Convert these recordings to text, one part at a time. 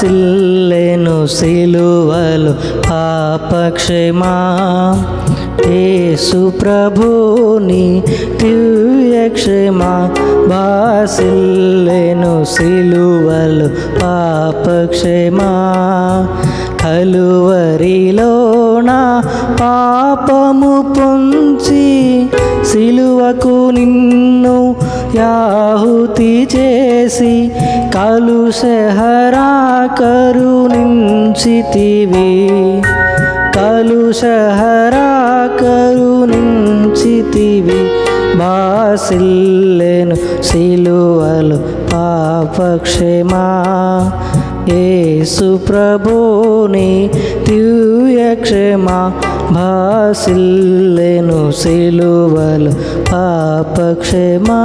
సిల్లెను సిలువలు పాపక్షమా. యేసు ప్రభుని దివ్యక్షమా. బాసిల్లెను సిలువలు పాపక్షమా. కలువరిలోన పాపము పొంచి సిలువకు నిన్ను యాహుతి చేసి కలుషహరా కరుణించితివి. కలుషహరా కరుణించితివి. బాసిల్లెను సిలువలు పాపక్షమా. యేసు ప్రభుని దివ్యక్షమా భాసిల్లెను సిలువలు పాపక్షమా.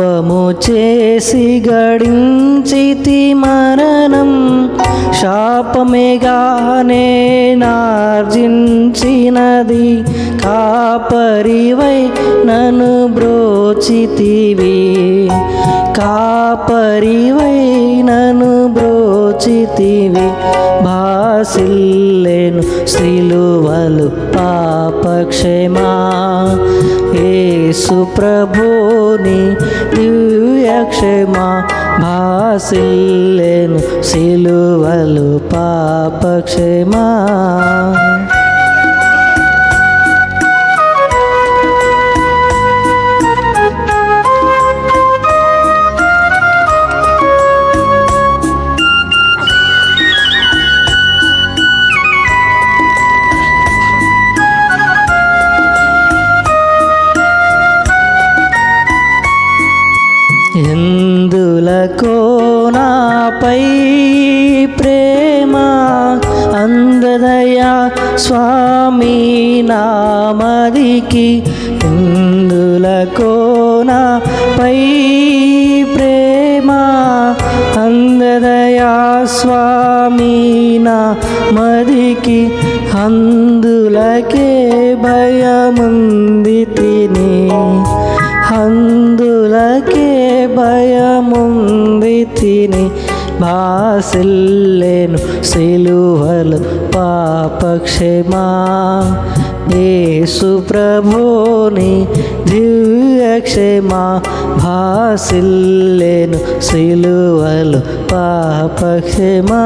పాపము చేసి గడించితి మరణం. శాపమేగానే నార్జించినది. కాపరివై నన్ను బ్రోచితివి. కాపరివై నన్ను బ్రోచితివి. భాసిల్లెను సిలువలు పాపక్షమా. యేసు ప్రభుని దివ్యక్షమా భాసిల్లెను సిలువలు పాపక్షమా ఎందులకో నాపై ప్రేమ అందదయా స్వామి నామదికి ఎందులకో నాపై ప్రేమ అందదయా స్వామి నామదికి అందులకే భయముంది తిని. అందు భయముంది తిని భాసిల్లేను సిలువలు పాపక్షమా. యేసు ప్రభుని దివ్యక్షమా. భాసిల్లేను సిలువలు పాపక్షమా.